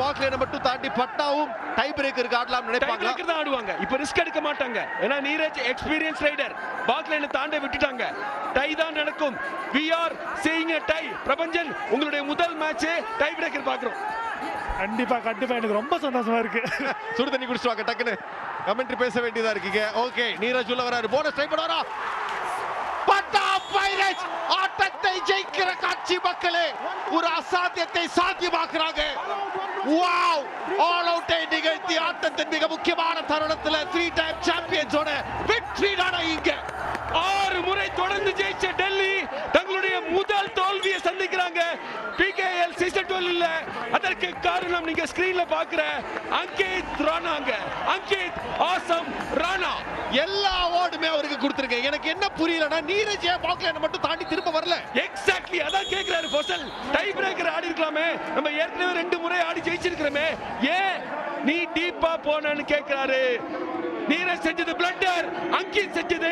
Box மட்டும் தாண்டி பட்டாவும் tie பிரேக்கருக்கு ஆடலாம் டைப்ரேக்கர் தான் ஆடுவாங்க. இப்ப ரிஸ்க் எடுக்க மாட்டாங்க. ஏன்னா நீரஜ் எக்ஸ்பீரியன்ஸ் ரைடர் பாக் லைனை தாண்ட விட்டுட்டாங்க. டை தான் நடக்கும். We are seeing a tie Prabanjan உங்களுடைய முதல் மேட்ச் டை பிரேக்கர் பாக்குறோம் கண்டிப்பா கண்டிப்பா. எனக்கு ரொம்ப சந்தோஷமா இருக்கு. சுடு தண்ணி குடிச்சிட்டு வாங்க. டக்குன்னு கமெண்ட்ரி பேச வேண்டியதா இருக்கீங்க. ஓகே நீரஜ் உள்ள வராரு. போனஸ் ட்ரை பண்ணுவாரா பட்டா பைரேட்ஸ் ஆட்டத்தை ஜெயிக்கிற காட்சி மக்களே ஒரு அசாத்தியத்தை சாத்தியமாக்குறாங்க. வாவ் ஆல் அவுட்டை நிகழ்த்தி ஆட்டத்தின் மிக முக்கியமான தருணத்துல த்ரீ டைம் சாம்பியன்ஸோட வெற்றி நட இங்க. ஆறு முறை தொடர்ந்து ஜெயிச்ச டெல்லி தங்களுடைய முதல் தோல்வியை சந்திக்கிறாங்க. பிகேஎல் சீசன் டுவெல் இல்ல. அதற்கு காரணம் நீங்க ஸ்கிரீன்ல பாக்குற அங்கித் ராணாங்க. அங்கித் ஆசம் ராணா. எல்லா அவார்டுமே அவருக்கு கொடுத்துருக்கேன். எனக்கு என்ன புரியலன்னா நீரஜ் ஏன் பாக்லைன் மட்டும் தாண்டி திரும்ப வரல? எக்ஸாக்ட்லி அதான் கேக்குறாரு ஃபசல். டை பிரேக்கர் ஆடி இருக்கலாமே நம்ம ஏற்கனவே ரெண்டு முறை ஆடி ஜெயிச்சிருக்கிறோமே ஏன் நீ டீப்பா போனன்னு கேக்குறாரு. நீரஜ் செஞ்சது பிளண்டர் அங்கித் செஞ்சது